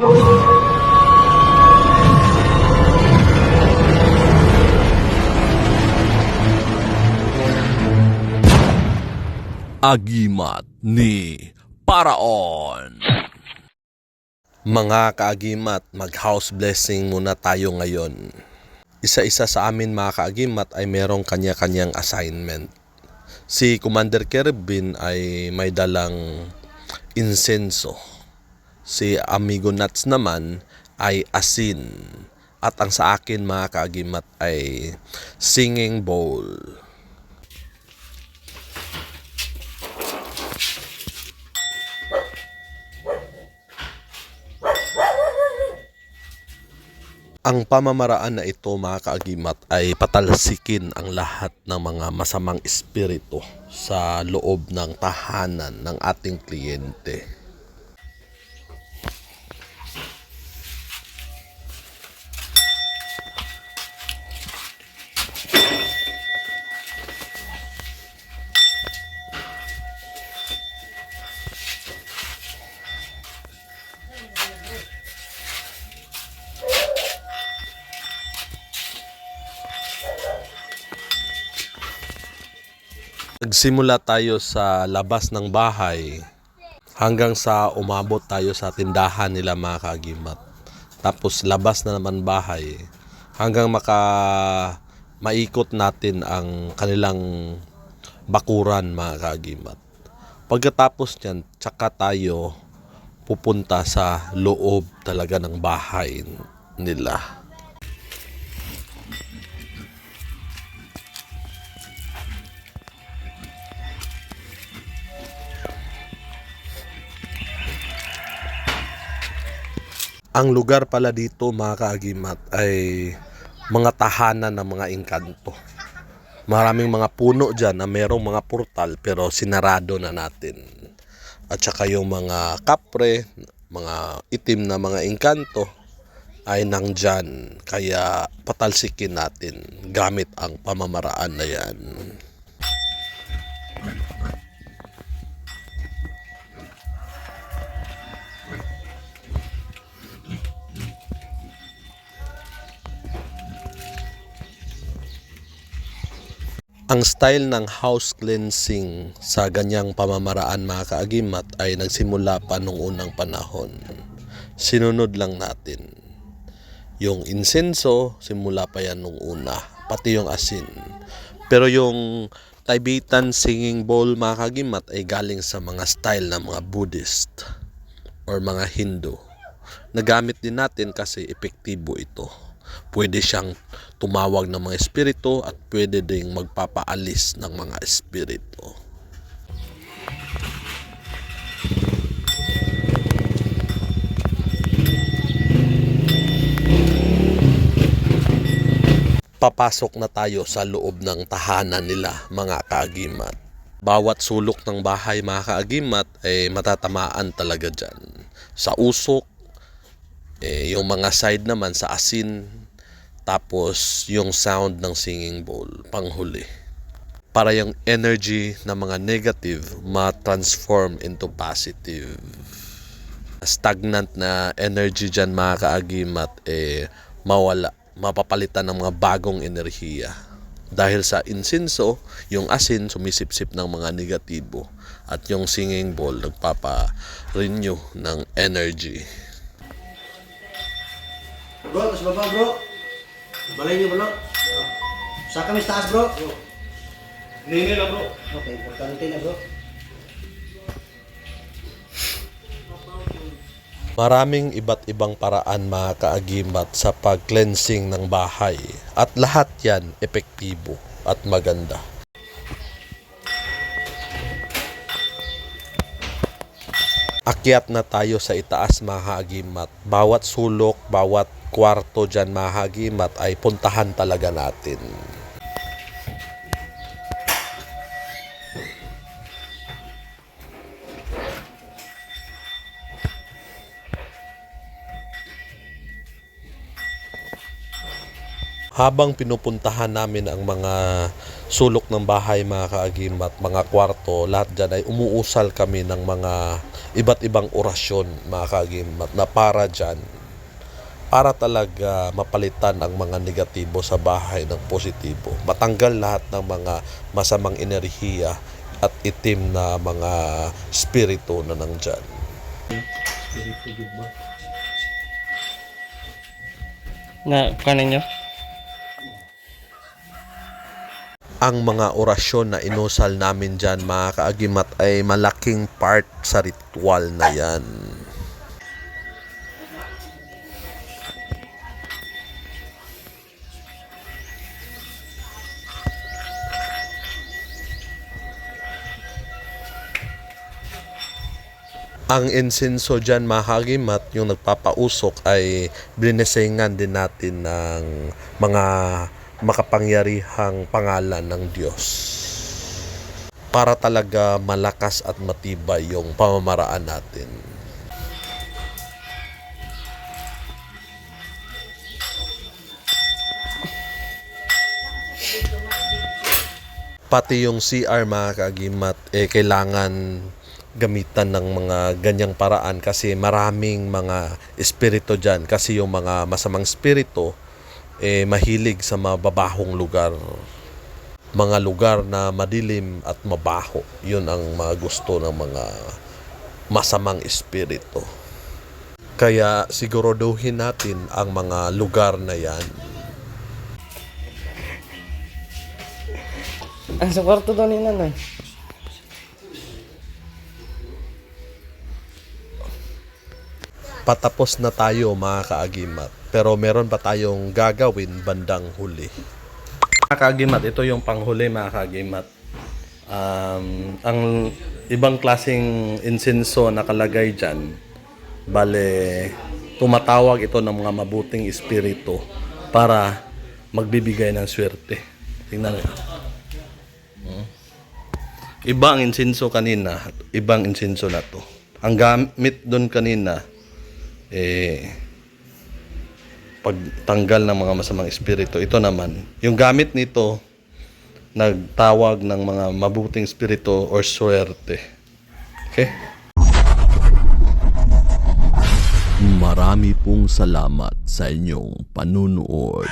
Agimat ni Paraon. Mga kaagimat, mag-house blessing muna tayo ngayon. Isa-isa sa amin mga kaagimat ay merong kanya-kanyang assignment. Si Commander Kerbin ay may dalang insenso. Si Amigo Nuts naman ay asin. At ang sa akin mga kaagimat ay singing bowl. Ang pamamaraan na ito mga kaagimat ay patalsikin ang lahat ng mga masamang espiritu sa loob ng tahanan ng ating kliyente. Nagsimula tayo sa labas ng bahay hanggang sa umabot tayo sa tindahan nila mga kagimat. Tapos labas na naman bahay hanggang maka maikot natin ang kanilang bakuran mga kagimat. Pagkatapos niyan, tsaka tayo pupunta sa loob talaga ng bahay nila. Ang lugar pala dito mga kaagimat ay mga tahanan ng mga engkanto. Maraming mga puno dyan na merong mga portal pero sinarado na natin. At saka yung mga kapre, mga itim na mga engkanto ay nangdyan. Kaya patalsikin natin gamit ang pamamaraan na yan. Ang style ng house cleansing sa ganyang pamamaraan mga kaagimat ay nagsimula pa nung unang panahon. Sinunod lang natin. Yung insenso, simula pa yan nung una. Pati yung asin. Pero yung Tibetan singing bowl mga kagimat ay galing sa mga style ng mga Buddhist or mga Hindu. Nagamit din natin kasi epektibo ito. Pwede siyang tumawag ng mga espiritu at pwede ding magpapaalis ng mga espiritu. Papasok na tayo sa loob ng tahanan nila mga kaagimat. Bawat sulok ng bahay mga kaagimat ay matatamaan talaga dyan. Sa usok, eh, yung mga side naman sa asin, tapos yung sound ng singing bowl, panghuli. Para yung energy ng mga negative ma-transform into positive. Stagnant na energy dyan mga kaagimat, eh, mawala. Mapapalitan ng mga bagong enerhiya. Dahil sa insinso, yung asin sumisipsip ng mga negatibo at yung singing bowl nagpapa-renew ng energy. Bro, tas baba bro. Balay niyo bro. Sa kami sa taas bro. Nini lang bro. Okay, importante na bro. Maraming iba't ibang paraan mga kaagimat sa pag-cleansing ng bahay at lahat yan epektibo at maganda. Akyat na tayo sa itaas mga kaagimat. Bawat sulok, bawat kwarto dyan mga kaagimat ay puntahan talaga natin. Habang pinupuntahan namin ang mga sulok ng bahay, mga kaagimat, mga kwarto, lahat dyan ay umuusal kami ng mga iba't ibang orasyon, mga kaagimat, na para dyan para talaga mapalitan ang mga negatibo sa bahay ng positibo. Matanggal lahat ng mga masamang enerhiya at itim na mga spirito na nandyan. Na, kanan nyo? Ang mga orasyon na inusal namin dyan, mga kaagimat, ay malaking part sa ritual na yan. Ang insenso dyan, mga kagimat, yung nagpapausok ay blinesengan din natin ng mga makapangyarihang pangalan ng Diyos. Para talaga malakas at matibay yung pamamaraan natin. Pati yung CR mga kagimat, eh kailangan gamitan ng mga ganyang paraan kasi maraming mga espiritu dyan. Kasi yung mga masamang espiritu, eh, mahilig sa mababahong lugar. Mga lugar na madilim at mabaho. Yun ang mga gusto ng mga masamang espiritu. Kaya siguraduhin natin ang mga lugar na yan. Ang sa kwarto daw ni nanay. Patapos na tayo mga kaagimat. Pero meron pa tayong gagawin bandang huli. Mga kaagimat, ito yung panghuli mga kaagimat. Um, ang ibang klaseng insenso nakalagay dyan, bale, tumatawag ito ng mga mabuting espiritu para magbibigay ng swerte. Tingnan nyo. Hmm. Iba insenso kanina, ibang insenso na to. Ang gamit doon kanina, eh, pagtanggal ng mga masamang espiritu. Ito naman, yung gamit nito, nagtawag ng mga mabuting espiritu or swerte. Okay? Marami pong salamat sa inyong panunood.